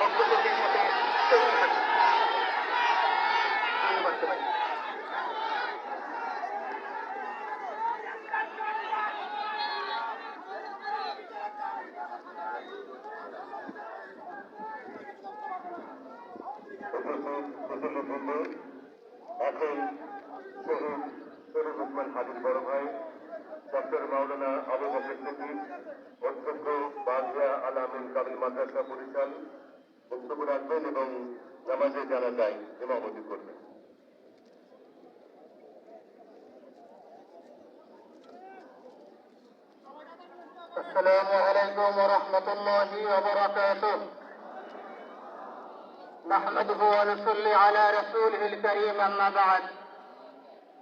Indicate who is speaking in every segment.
Speaker 1: বক্তব্যটির সাথে চলতে থাকি
Speaker 2: বড় ভাই ডক্টর মাওলানা আবু বকর সিদ্দিক আলামিন কামিল মাদ্রাসা পরিচাল বক্তব্য রাখবেন এবং নামাজে জানা যায় ইমামতি করবেন
Speaker 1: السلام عليكم ورحمة الله وبركاته نحمده ونصلي على رسوله الكريم أما بعد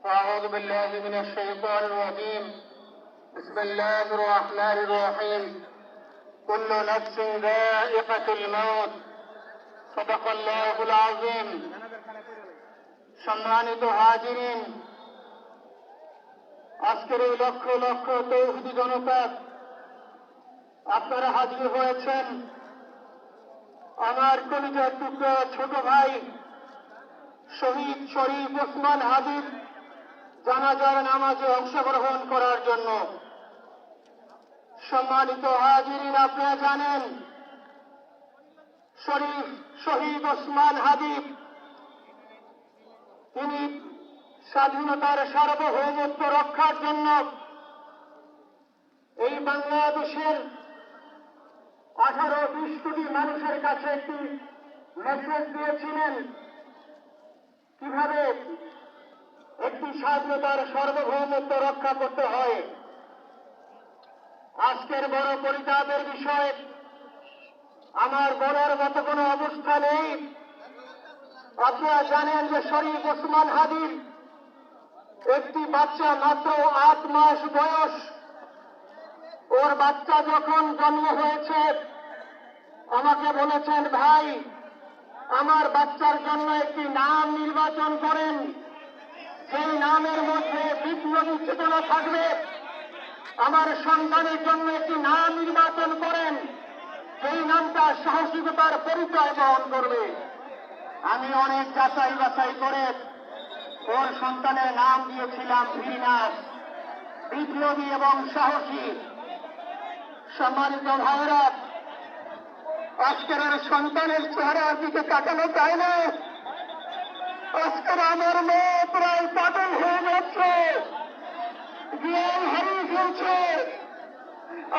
Speaker 1: أعوذ بالله من الشيطان الرجيم بسم الله الرحمن الرحيم كل نفس ذائقة الموت صدق الله العظيم সম্মানিত হাজিরিন আজকের এই লক্ষ লক্ষ তৌহিদি জনতা আপনারা হাজির হয়েছেন আমার কলিজার টুকরা ছোট ভাই শহীদ শরীফ ওসমান হাজির জানাজার নামাজে অংশগ্রহণ করার জন্য সম্মানিত হাজিরিন, আপনারা জানেন, শরীফ শহীদ ওসমান হাবিব তিনি স্বাধীনতার সার্বভৌমত্ব রক্ষার জন্য এই বাংলাদেশের আঠারো বিশ কোটি মানুষের কাছে একটি মেসেজ দিয়েছিলেন, কীভাবে একটি স্বাধীনতার সার্বভৌমত্ব রক্ষা করতে হয়। আজকের বড় পরিতাপের বিষয়, আমার বলার মতো কোনো অবস্থা নেই। আপনারা জানেন যে শরীফ ওসমান হাদির একটি বাচ্চা মাত্র আট মাস বয়স। ওর বাচ্চা যখন জন্ম হয়েছে, আমাকে বলেছেন, ভাই, আমার বাচ্চার জন্য একটি নাম নির্বাচন করেন। সেই নামের মধ্যে বিপ্লবী চেতনা থাকবে। আমার সন্তানের জন্য একটি নাম নির্বাচন করেন। সেই নামটা সাহসিকতার পরিচয় বহন করবে। আমি অনেক যাচাই বাছাই করে ওর সন্তানের নাম দিয়েছিলাম ভীরনাথ বিপ্লবী এবং সাহসী। সম্মানিত ভাইরা আজকের সন্তানের চেহারার দিকে তাকানো যায় না। আজকের আমার মেয়ে প্রায় পাগল হয়ে যাচ্ছে। জ্ঞান হারিয়ে ফেলছে।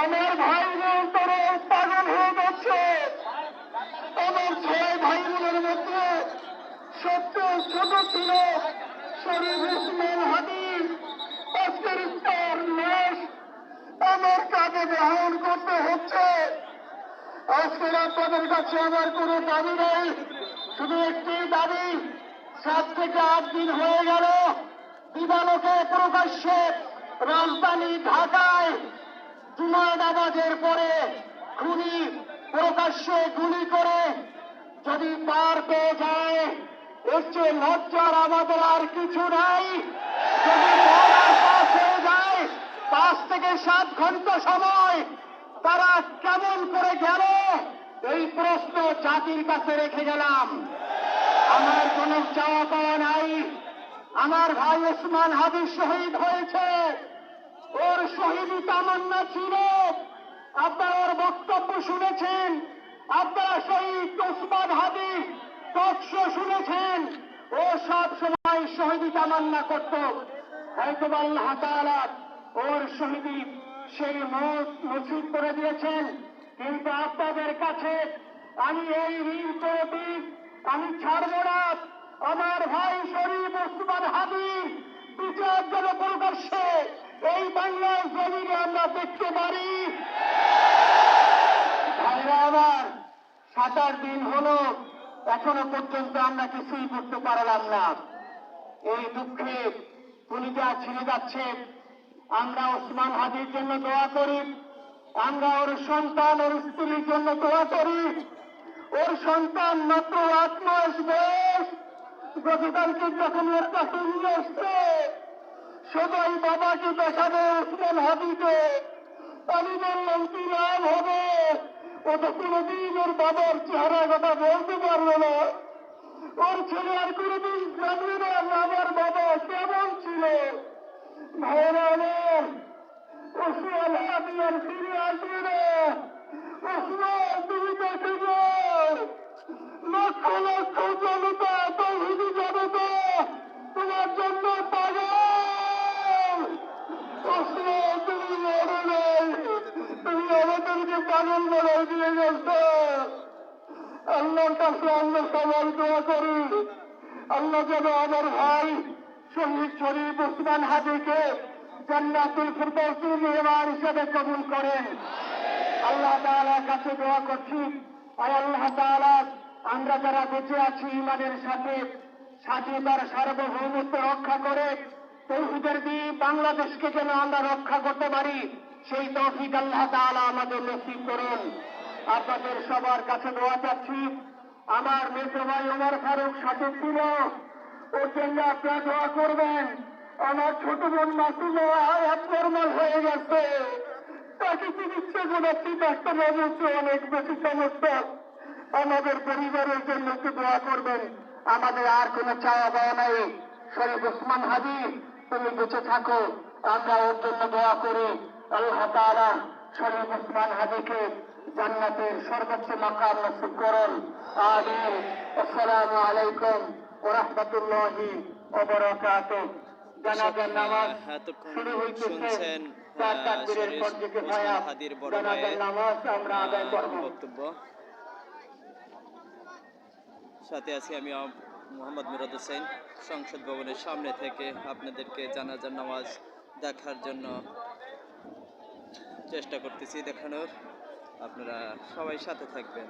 Speaker 1: আমার ভাই বোন তারা পাগল হয়ে যাচ্ছে। আমার ছয় ভাই বোনের মধ্যে সবচেয়ে ছোট ছিল শরীফ উসমান হাবিব আজকের তার লাশ আমার কাজে গ্রহণ করতে হচ্ছে। আজকের আপনাদের কাছে আমার কোনো দাবি নেই, শুধু একটি দাবি, সাত থেকে আট দিন হয়ে গেল। দিবালোকে প্রকাশ্যে রাজধানী ঢাকায় জুমার নামাজের পরে খুনি প্রকাশ্যে গুলি করে যদি পার পেয়ে যায়, এর চেয়ে লজ্জার আমাদের আর কিছু নাই। যায়, পাঁচ থেকে সাত ঘণ্টা সময় তারা কেমন করে গেল? এই প্রশ্ন জাতির কাছে রেখে গেলাম। আমার কোনো চাওয়া পাওয়া নাই। আমার ভাই ওসমান হাবিব শহীদ হয়েছে। শহীদ তামান্না ছিল। আপনারা বক্তব্য শুনেছেন। আপনারা শহীদ ওসমান হাবিব তৎস শুনেছেন। ও সব সময় শহীদ তামান্না করত। হয়তো আল্লাহ তাআলা ওর শহীদি সেই মত নসিব করে দিয়েছেন। কিন্তু আপনাদের কাছে আমি এই ঋণ প্রতি আমি ছাড়ব না। আমার ভাই শরীফ ওসমান হাবিব বিচার বাংলার দেখতে পারি ভাইরা, আমার সাত আট দিন হলো, এখনও পর্যন্ত আমরা কিছুই করতে পারলাম না। এই দুঃখে কলিজা ছিঁড়ে যাচ্ছে। আমরা ওসমান হাজির জন্য দোয়া করি, আমরা ওর সন্তান, ওর স্ত্রীর জন্য দোয়া করি। ওর সন্তান মাত্র আট মাস গতকালকে যখন ওর কাছে নিয়ে আসছে সবাই বাবাকে দেখাবে ওসমান হাবিকে আমি বললাম কি লাভ হবে। ও তো কোনোদিন ওর বাবার চেহারা কথা বলতে পারল না। ওর ছেলে আর কোনোদিন জানবে না আমার বাবা কেমন ছিল। ভাইরা আমার ওসমান হাদি আর ফিরে আসবে না। ওসমান তুমি দেখে যাও লক্ষ লক্ষ জনতা তৌহিদি জনতা তোমার জন্য পাগল ওসমান তুমি মরো নাই তুমি আমাদেরকে পাগল বানাই দিয়ে গেছো আল্লাহর কাছে আমরা সবাই দোয়া করি। আল্লাহ যেন আমার ভাই শহীদ শরীফ ওসমান হাজিকে জান্নাতুল ফিরদৌসের মেহমান হিসেবে কবুল করেন। আল্লাহ তাআলার কাছে দোয়া করছি। আয় আল্লাহ তাআলা, আমরা যারা বেঁচে আছি ইমানের সাথে স্বাধীনতার সার্বভৌমত্ব রক্ষা করে, তৌহিদের দ্বীপ বাংলাদেশকে যেন আমরা রক্ষা করতে পারি, সেই তৌফিক আল্লাহ তাআলা আমাদের নসিব করুন। আপনাদের সবার কাছে দোয়া চাচ্ছি। আমার মেজো ভাই ওমর ফারুক সঠিক ছিল ওর জন্য আপনারা দোয়া করবেন। আমার ছোট বোন মাসুমা অ্যাবনর্মাল হয়ে গেছে। তাকে চিকিৎসা করাচ্ছি, ডাক্তার বলছে অনেক বেশি সমস্যা। আমাদের পরিবারের জন্য একটু দোয়া করবেন। আমাদের আর কোনো চাওয়া দেওয়া নাই। শরীফ ওসমান হাজি, তুমি বেঁচে থাকো। আমরা ওর জন্য দোয়া করি। আল্লাহ তাআলা শরীফ ওসমান হাজিকে জান্নাতের সর্বোচ্চ মাকাম নসিব করুন। আমিন। আসসালামু আলাইকুম ওয়া রাহমাতুল্লাহি ওয়া বারাকাতুহু। জানাজার নামাজ শুরু হইতেছে। চার তাকবীরের পর থেকে
Speaker 3: ওসমান
Speaker 1: ভায়া জানাজার নামাজ আমরা আদায় করব।
Speaker 3: বক্তব্য। সাথে আছি আমি মোহাম্মদ মুরাদ হোসেন সংসদ ভবনের সামনে থেকে আপনাদেরকে জানাজার নামাজ দেখার জন্য চেষ্টা করতেছি দেখানোর। আপনারা সবাই সাথে থাকবেন।